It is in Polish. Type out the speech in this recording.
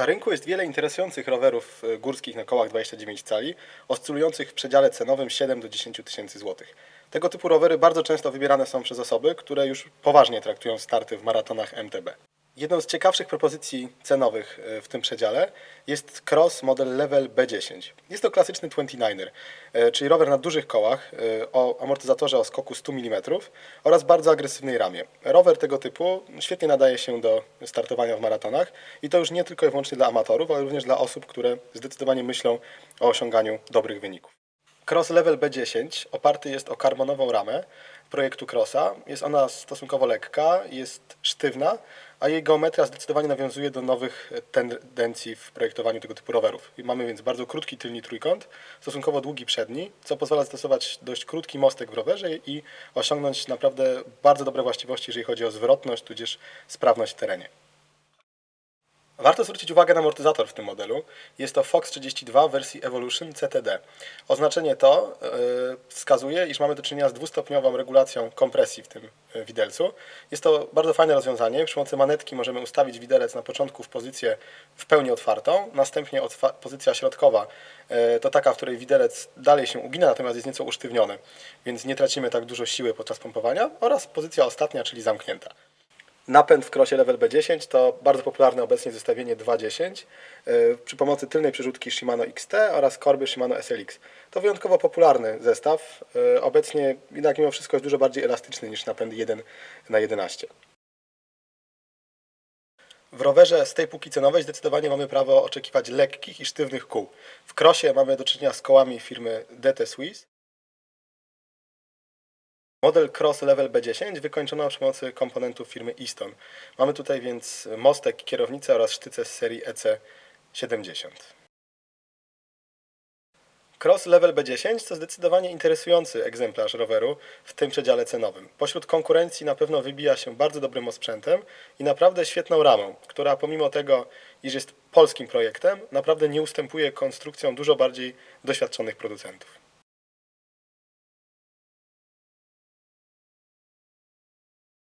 Na rynku jest wiele interesujących rowerów e, górskich na kołach 29 cali, oscylujących w przedziale cenowym 7 do 10 tysięcy złotych. Tego typu rowery bardzo często wybierane są przez osoby, które już poważnie traktują starty w maratonach MTB. Jedną z ciekawszych propozycji cenowych e, w tym przedziale jest Cross model Level B10. Jest to klasyczny 29er, e, czyli rower na dużych kołach e, o amortyzatorze o skoku 100 mm oraz bardzo agresywnej ramie. Rower tego typu świetnie nadaje się do startowania w maratonach i to już nie tylko i wyłącznie dla amatorów, ale również dla osób, które zdecydowanie myślą o osiąganiu dobrych wyników. Cross Level B10 oparty jest o karbonową ramę projektu Crossa. Jest ona stosunkowo lekka, jest sztywna, a jej geometria zdecydowanie nawiązuje do nowych tendencji w projektowaniu tego typu rowerów. Mamy więc bardzo krótki tylny trójkąt, stosunkowo długi przedni, co pozwala zastosować dość krótki mostek w rowerze i osiągnąć naprawdę bardzo dobre właściwości, jeżeli chodzi o zwrotność tudzież sprawność w terenie. Warto zwrócić uwagę na amortyzator w tym modelu. Jest to Fox 32 w wersji Evolution CTD. Oznaczenie to yy, wskazuje, iż mamy do czynienia z dwustopniową regulacją kompresji w tym yy, widelcu. Jest to bardzo fajne rozwiązanie. Przy pomocy manetki możemy ustawić widelec na początku w pozycję w pełni otwartą, następnie pozycja środkowa yy, to taka, w której widelec dalej się ugina, natomiast jest nieco usztywniony, więc nie tracimy tak dużo siły podczas pompowania oraz pozycja ostatnia, czyli zamknięta. Napęd w krosie Level B10 to bardzo popularne obecnie zestawienie 2.10 yy, przy pomocy tylnej przerzutki Shimano XT oraz korby Shimano SLX. To wyjątkowo popularny zestaw. Yy, Obecnie jednak mimo wszystko jest dużo bardziej elastyczny niż napęd 1 na 11. W rowerze z tej półki cenowej zdecydowanie mamy prawo oczekiwać lekkich i sztywnych kół. W krosie mamy do czynienia z kołami firmy DT Swiss. Model Cross Level B10 wykończono przy pomocy komponentów firmy Easton. Mamy tutaj więc mostek, kierownicę oraz sztyce z serii E EC70. Cross Level B10 to zdecydowanie interesujący egzemplarz roweru w tym przedziale cenowym. Pośród konkurencji na pewno wybija się bardzo dobrym osprzętem i naprawdę świetną ramą, która pomimo tego, iż jest polskim projektem, naprawdę nie ustępuje konstrukcjom dużo bardziej doświadczonych producentów.